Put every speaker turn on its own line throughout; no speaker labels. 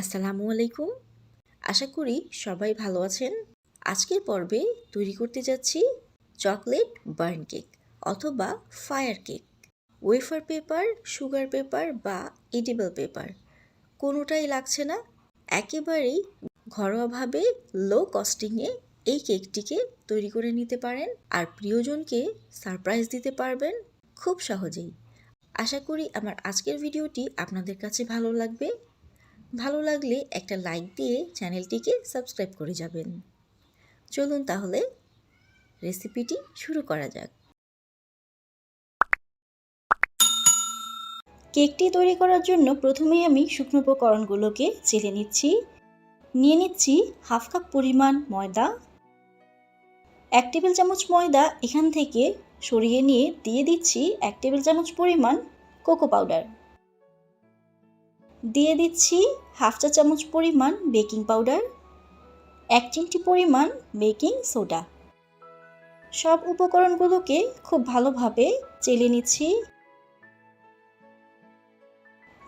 আসসালামু আলাইকুম। আশা করি সবাই ভালো আছেন। আজকের পর্বে তৈরি করতে যাচ্ছি চকলেট বার্ন কেক অথবা fire cake. Wafer paper, sugar paper বা এডিবল পেপার কোনোটাই লাগছে না। একেবারেই ঘরোয়াভাবে লো কস্টিংয়ে এই কেকটিকে তৈরি করে নিতে পারেন আর প্রিয়জনকে সারপ্রাইজ দিতে পারবেন খুব সহজেই। আশা করি আমার আজকের ভিডিওটি আপনাদের কাছে ভালো লাগবে। ভালো লাগলে একটা লাইক দিয়ে চ্যানেলটিকে সাবস্ক্রাইব করে যাবেন। চলুন তাহলে রেসিপিটি শুরু করা যাক। কেকটি তৈরি করার জন্য প্রথমেই আমি শুকনো উপকরণগুলোকে চেলে নিচ্ছি। নিয়ে নিচ্ছি হাফ কাপ পরিমাণ ময়দা। এক টেবিল চামচ ময়দা এখান থেকে সরিয়ে নিয়ে দিয়ে দিচ্ছি এক টেবিল চামচ পরিমাণ কোকো পাউডার। দিয়ে দিচ্ছি হাফ চা চামচ পরিমাণ বেকিং পাউডার, এক চিমটি পরিমাণ বেকিং সোডা। সব উপকরণগুলোকে খুব ভালোভাবে চেলে নিচ্ছি।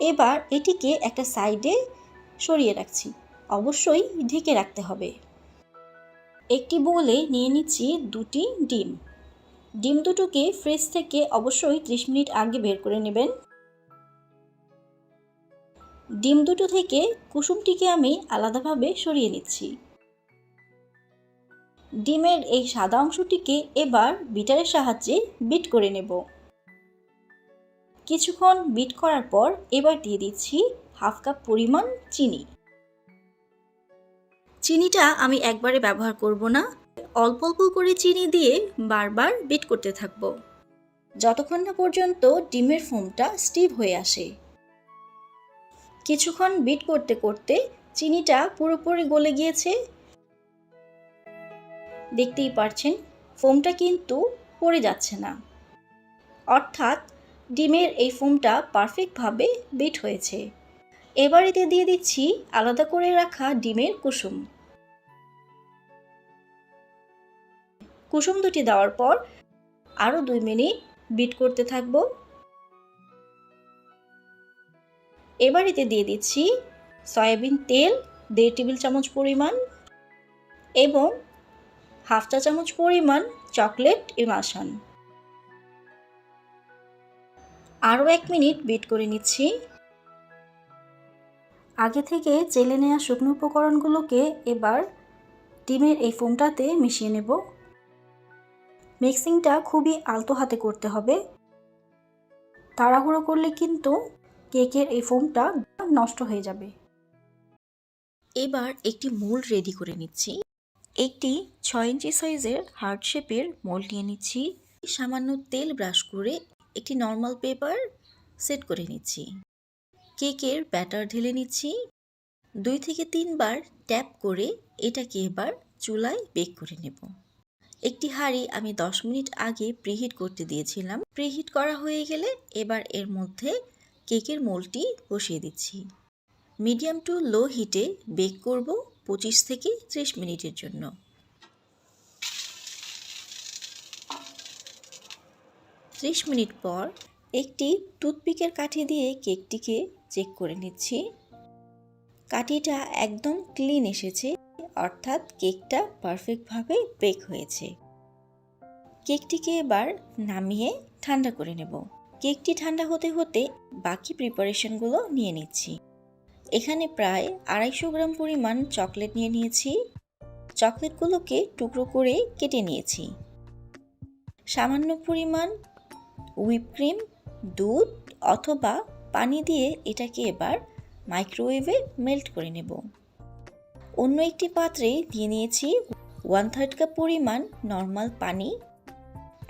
এবার এটিকে একটা সাইডে সরিয়ে রাখছি, অবশ্যই ঢেকে রাখতে হবে। একটি বোলে নিয়ে নিচ্ছি দুটি ডিম। ডিম দুটোকে ফ্রিজ থেকে অবশ্যই ত্রিশ মিনিট আগে বের করে নেবেন। ডিম দুটো থেকে কুসুমটিকে আমি আলাদাভাবে সরিয়ে নিচ্ছি। ডিমের এই সাদা অংশটিকে এবার বিটারের সাহায্যে বিট করে নেব। কিছুক্ষণ বিট করার পর এবার দিয়ে দিচ্ছি হাফ কাপ পরিমাণ চিনি। চিনিটা আমি একবারে ব্যবহার করব না। অল্প অল্প করে চিনি দিয়ে বারবার বিট করতে থাকব। যতক্ষণ না পর্যন্ত ডিমের ফোমটা স্টিভ হয়ে আসে। কিছুক্ষণ বিট করতে করতে চিনিটা পুরোপুরি গলে গিয়েছে। দেখতেই পারছেন, ফোমটা কিন্তু পড়ে যাচ্ছে না। অর্থাৎ ডিমের এই ফোমটা পারফেক্টভাবে বিট হয়েছে। এবার এতে দিয়ে দিচ্ছি আলাদা করে রাখা ডিমের কুসুম। কুসুম দুটি দেওয়ার পর আরও দুই মিনিট বিট করতে থাকব। এবার এতে দিয়ে দিচ্ছি সয়াবিন তেল, দেড় টেবিল চামচ পরিমাণ এবং হাফ চা চামচ পরিমাণ চকলেট ইমাশন আরও এক মিনিট বিট করে নিচ্ছি। আগে থেকে চেলে নেওয়া শুকনো উপকরণগুলোকে এবার ডিমের এই ফোমটাতে মিশিয়ে নেব। মিক্সিংটা খুবই আলতো হাতে করতে হবে। তাড়াহুড়ো করলে কিন্তু কেকের এই ফোমটা নষ্ট হয়ে যাবে। এবার একটি মোল্ড রেডি করে নিচ্ছি। একটি ছয় ইঞ্চি সাইজের হার্ট শেপের মোল্ড নিয়ে নিচ্ছি। সামান্য তেল ব্রাশ করে একটি নর্মাল পেপার সেট করে নিচ্ছি। কেকের ব্যাটার ঢেলে নিচ্ছি। দুই থেকে তিনবার ট্যাপ করে এটাকে এবার চুলায় বেক করে নেব। একটি হাঁড়ি আমি দশ মিনিট আগে প্রিহিট করতে দিয়েছিলাম। প্রিহিট করা হয়ে গেলে এবার এর মধ্যে কেকের মোলটি বসিয়ে দিচ্ছি। মিডিয়াম টু লো হিটে বেক করব পঁচিশ থেকে ত্রিশ মিনিটের জন্য। ত্রিশ মিনিট পর একটি টুথপিকের কাঠি দিয়ে কেকটিকে চেক করে নিচ্ছি। কাঠিটা একদম ক্লিন এসেছে, অর্থাৎ কেকটা পারফেক্টভাবে বেক হয়েছে। কেকটিকে এবার নামিয়ে ঠান্ডা করে নেব। কেকটি ঠান্ডা হতে হতে বাকি প্রিপারেশনগুলো নিয়ে নিচ্ছি। এখানে প্রায় আড়াইশো গ্রাম পরিমাণ চকলেট নিয়ে নিয়েছি। চকলেটগুলোকে টুকরো করে কেটে নিয়েছি। সামান্য পরিমাণ হুইপ ক্রিম, দুধ অথবা পানি দিয়ে এটাকে এবার মাইক্রোওয়েভে মেল্ট করে নেব। অন্য একটি পাত্রে দিয়ে নিয়েছি ওয়ান থার্ড কাপ পরিমাণ নর্মাল পানি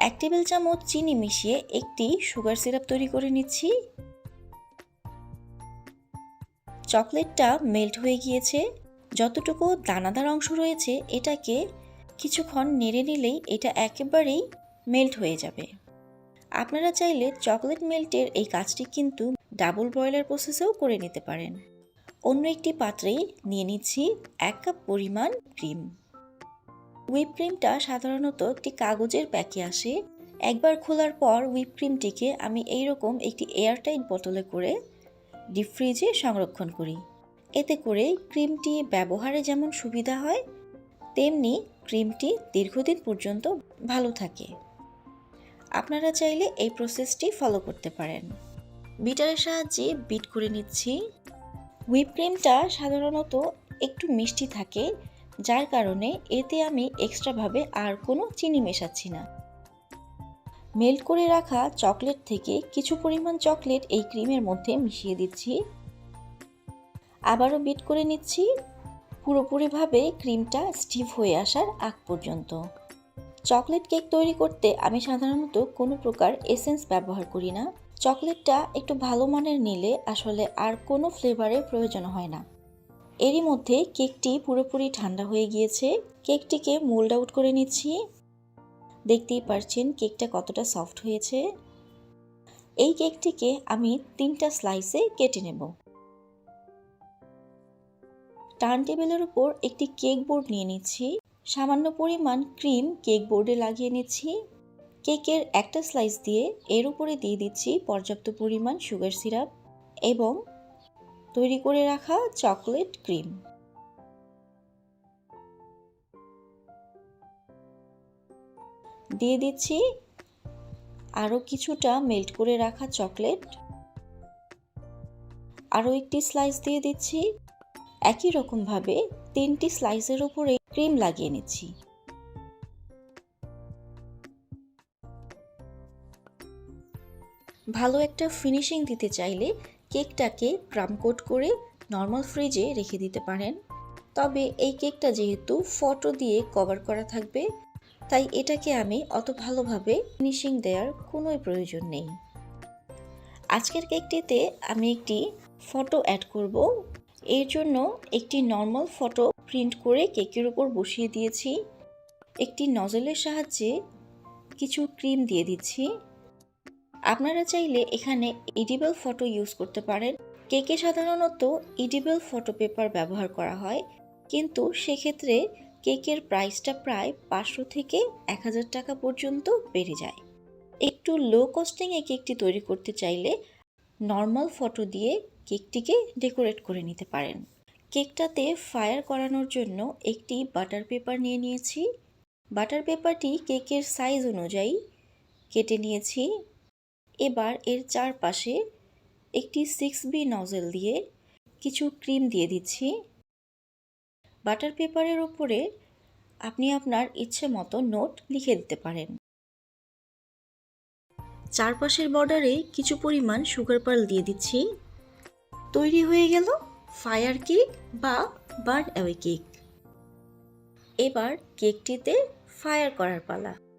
এক টেবিল চামচ চিনি মিশিয়ে একটি সুগার সিরাপ তৈরি করে নিচ্ছি। চকলেটটা মেল্ট হয়ে গিয়েছে। যতটুকু দানাদার অংশ রয়েছে, এটাকে কিছুক্ষণ নেড়ে নিলেই এটা একেবারেই মেল্ট হয়ে যাবে। আপনারা চাইলে চকলেট মেল্টের এই কাজটি কিন্তু ডাবল ব্রয়লার প্রসেসেও করে নিতে পারেন। অন্য একটি পাত্রে নিয়ে নিচ্ছি এক কাপ পরিমাণ ক্রিম। হুইপ ক্রিমটা সাধারণত একটি কাগজের প্যাকে আসে। একবার খোলার পর হুইপ ক্রিমটিকে আমি এইরকম একটি এয়ারটাইট বোতলে করে ডিপ ফ্রিজে সংরক্ষণ করি। এতে করে ক্রিমটি ব্যবহারে যেমন সুবিধা হয়, তেমনি ক্রিমটি দীর্ঘদিন পর্যন্ত ভালো থাকে। আপনারা চাইলে এই প্রসেসটি ফলো করতে পারেন। বিটারের সাহায্যে বিট করে নিচ্ছি। হুইপ ক্রিমটা সাধারণত একটু মিষ্টি থাকে যার কারণে এতে আমি এক্সট্রাভাবে আর কোনো চিনি মেশাচ্ছি না। মেল্ট করে রাখা চকলেট থেকে কিছু পরিমাণ চকলেট এই ক্রিমের মধ্যে মিশিয়ে দিচ্ছি। আবারও বিট করে নিচ্ছি। পুরোপুরিভাবে ক্রিমটা স্টিভ হয়ে আসার আগ পর্যন্ত। চকলেট কেক তৈরি করতে আমি সাধারণত কোনো প্রকার এসেন্স ব্যবহার করি না। চকলেটটা একটু ভালো মানের নিলে আসলে আর কোনো ফ্লেভারের প্রয়োজন হয় না। এরই মধ্যে কেকটি পুরোপুরি ঠান্ডা হয়ে গিয়েছে। কেকটিকে মোল্ড আউট করে নিচ্ছি। দেখতেই পারছেন কেকটা কতটা সফট হয়েছে। এই কেকটিকে আমি তিনটা স্লাইসে কেটে নেব। টার্ন টেবিলের উপর একটি কেক বোর্ড নিয়ে নিচ্ছি। সামান্য পরিমাণ ক্রিম কেক বোর্ডে লাগিয়ে নিচ্ছি। কেকের একটা স্লাইস দিয়ে এর উপরে দিয়ে দিচ্ছি পর্যাপ্ত পরিমাণ সুগার সিরাপ এবং তৈরি করে রাখা চকলেট ক্রিম। দিয়ে দিচ্ছি আরও কিছুটা মেল্ট করে রাখা চকলেট। আরও একটি স্লাইস দিয়ে দিচ্ছি। একই রকমভাবে তিনটি স্লাইসের উপরে ক্রিম লাগিয়ে নিচ্ছি। ভালো একটা ফিনিশিং দিতে চাইলে কেকটাকে কোট করে নর্মাল ফ্রিজে রেখে দিতে পারেন। তবে এই কেকটা যেহেতু ফটো দিয়ে কভার করা থাকবে, তাই এটাকে আমি অত ভালোভাবে ফিনিশিং দেওয়ার কোনোই প্রয়োজন নেই। আজকের কেকটিতে আমি একটি ফটো অ্যাড করব। এর জন্য একটি নর্মাল ফটো প্রিন্ট করে কেকের উপর বসিয়ে দিয়েছি। একটি নজলের সাহায্যে কিছু ক্রিম দিয়ে দিচ্ছি। আপনারা চাইলে এখানে ইডিবল ফটো ইউজ করতে পারেন। কেকে সাধারণত ইডিবল ফটো পেপার ব্যবহার করা হয়, কিন্তু সেক্ষেত্রে কেকের প্রাইসটা প্রায় পাঁচশো থেকে এক হাজার টাকা পর্যন্ত বেড়ে যায়। একটু লো কস্টিংয়ে কেকটি তৈরি করতে চাইলে নর্মাল ফটো দিয়ে কেকটিকে ডেকোরেট করে নিতে পারেন। কেকটাতে ফায়ার করানোর জন্য একটি বাটার পেপার নিয়ে নিয়েছি। বাটার পেপারটি কেকের সাইজ অনুযায়ী কেটে নিয়েছি। এবার এর চারপাশে একটি সিক্স বি নজেল দিয়ে কিছু ক্রিম দিয়ে দিচ্ছি। বাটার পেপারের ওপরে আপনি আপনার ইচ্ছে মতো নোট লিখে দিতে পারেন। চারপাশের বর্ডারে কিছু পরিমাণ সুগার পার্ল দিয়ে দিচ্ছি। তৈরি হয়ে গেল ফায়ার কেক বা বার্ন অ্যাওয়ে কেক এবার কেকটিতে ফায়ার করার পালা।